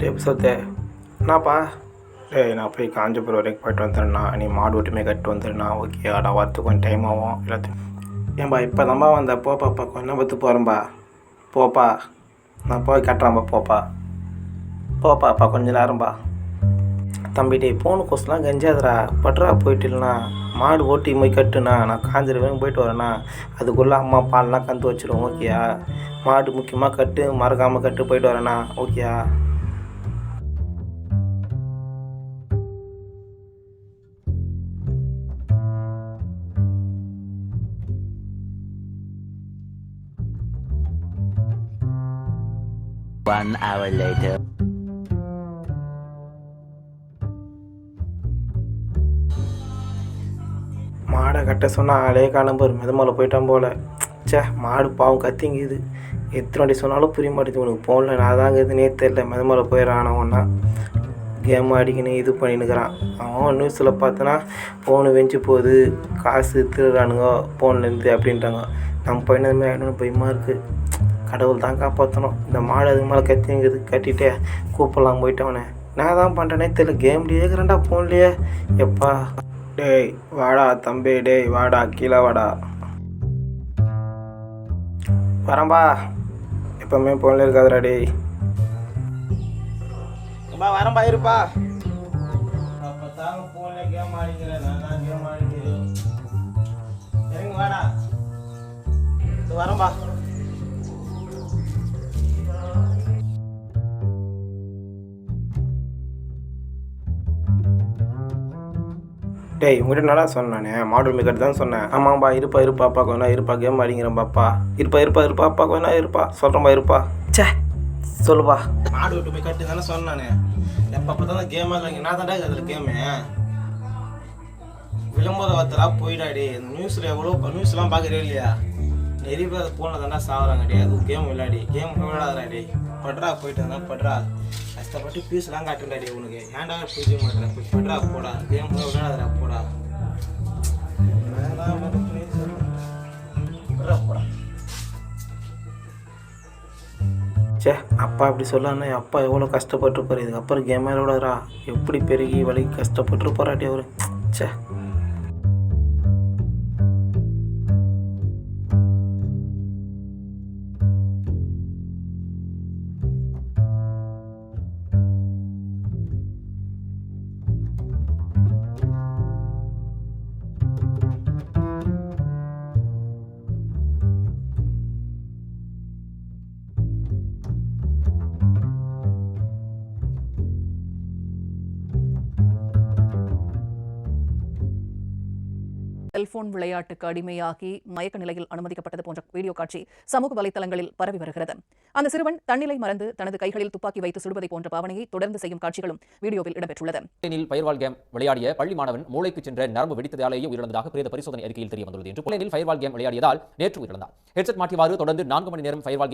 டே சத்தே என்னப்பா? டேய் நான் போய் காஞ்சிபுரம் வரைக்கும் போயிட்டு வந்துடுறேண்ணா நீ மாடு ஓட்டுமே கட்டு வந்துடுண்ணா ஓகே அடா வரத்துக்கு கொஞ்சம் டைம் ஆகும். எல்லாத்தையும் ஏன்பா இப்போ தான்ப்பா வந்த போப்பாப்பா கொஞ்சம் பத்து போகிறேன்பா போப்பா. நான் போய் கட்டுறேன்ப்பா போப்பா. போப்பாப்பா கொஞ்சம் நேரம்பா. தம்பிட்டே போன கோஸ்லாம் கஞ்சாதுடா. பட்ரா போயிட்டு இல்லைண்ணா மாடு ஓட்டி போய் கட்டுண்ணா. நான் காஞ்சிருவேன் போயிட்டு வரேண்ணா. அதுக்குள்ளே அம்மா பால்லாம் கந்து வச்சிடும் ஓகேயா மாடு முக்கியமாக கட்டு மறக்காமல் கட்டு போயிட்டு வரேண்ணா. ஓகேயா One hour later. மாடை கட்ட சொன்னால் ஆளே காலம் பாரு மெதமலை போயிட்டான் போல. ச்சே மாடு பாவம் கத்திங்குது. எத்தனை வாட்டி சொன்னாலும் புரிய மாட்டேங்குது. உனக்கு ஃபோனில் நான் தாங்கிறதுனே தெரில மெதமலை போயிடறான் ஒன்றா கேம் அடிக்கணும் இது பண்ணினுக்கிறான் அவன் நியூஸில் பார்த்தனா ஃபோனு வெஞ்சு போகுது. காசு திருடுறானுங்க ஃபோன்லேருந்து அப்படின்றாங்க. நம்ம பையனதுமே ஆகிடணும் பயமாக இருக்குது கடவுள் தான் காப்பாற்றணும் இந்த மாடு அதுக்கு மேலே கத்திங்குது கட்டிட்டே கூப்பிடலாம் போயிட்டு அவனை. நான் தான் பண்ணுறேனே தெரியல. கேம்லேயே இருக்கிறேன்டா ஃபோன்லேயே எப்பா? டேய் வாடா தம்பி டேய் வாடா கீழே வாடா. வரம்பா. எப்பவுமே ஃபோனில் இருக்காதுடா டேய். பா வரம்பா இருப்பா. ஃபோனில் ஆடிக்கிறேன். நான் தான் கேம் ஆடிக்கிறேன் வரம்பா டேய் உங்கள்கிட்ட என்னடா சொன்னானே மாடல் மேக்கர் தான் சொன்னேன். ஆமாம்பா இருப்பா இருப்பா அப்பா கொஞ்ச இருப்பா கேம் அடிக்கிறேன் பாப்பா இருப்பா இருப்பா இருப்பா அப்பா கொஞ்ச நேரம் இருப்பா. சொல்கிறேன்பா இருப்பா. சே சொல்லுப்பா. மாடு விட்டு போய் கட்டு தானே சொன்னானே. எப்போ அப்போ தான் கேம் ஆடுறாங்க நான் தாண்டா அதில் கேமு விளம்பரத்தரா போயிடாடி. நியூஸில் எவ்வளோ நியூஸ்லாம் பார்க்குறே இல்லையா? நிறைய பேர் அது ஃபோனில் தாண்டா சாகுறாங்க டே அது கேம் விளையாடி கேம் விளையாடுறா டே பட்ரா போயிட்டு இருந்தா பட்ரா கஷ்டப்பட்டு ஃபீஸ்லாம் காட்டுண்டா டே உனக்கு. ஏன்டா புரிய மாட்டேன் போய் பட்ரா போடா. கேம் விளையாடுறா போடா. போடா. சே அப்பா அப்படி சொல்லான்னு அப்பா எவ்வளோ கஷ்டப்பட்டுருப்பாரு. இதுக்கப்புறம் கேம் விளையாடுறா எப்படி பெருகி வழி கஷ்டப்பட்டுருப்பாராட்டி அவரு. சே செல்போன் விளையாட்டுக்கு அடிமையாகி மயக்க நிலையில் அனுமதிக்கப்பட்டது போன்ற வீடியோ காட்சி சமூக வலைதளங்களில் பரவி வருகிறது. அந்த சிறுவன் தன்னிலை மறந்து தனது கைகளில் துப்பாக்கி வைத்து சுடுவதை போன்ற பாவனையை தொடர்ந்து செய்யும் காட்சிகளும் வீடியோவில் இடம்பெற்றுள்ளது. புலேனில் ஃபயர்வால் கேம் விளையாடிய பள்ளி மாணவன் மூளைக்கு சென்ற நரம்பு வெடித்ததாலேயே உயிரிழந்ததாக பிரேத பரிசோதனை அறிக்கையில் தெரிய வந்துள்ளது என்று. புலேனில் ஃபயர்வால் கேம் விளையாடியதால் நேற்று உயிரிழந்தார். ஹெட்செட் மாட்டியவாறு தொடர்ந்து நான்கு மணி நேரம் ஃபயர்வால் கேம்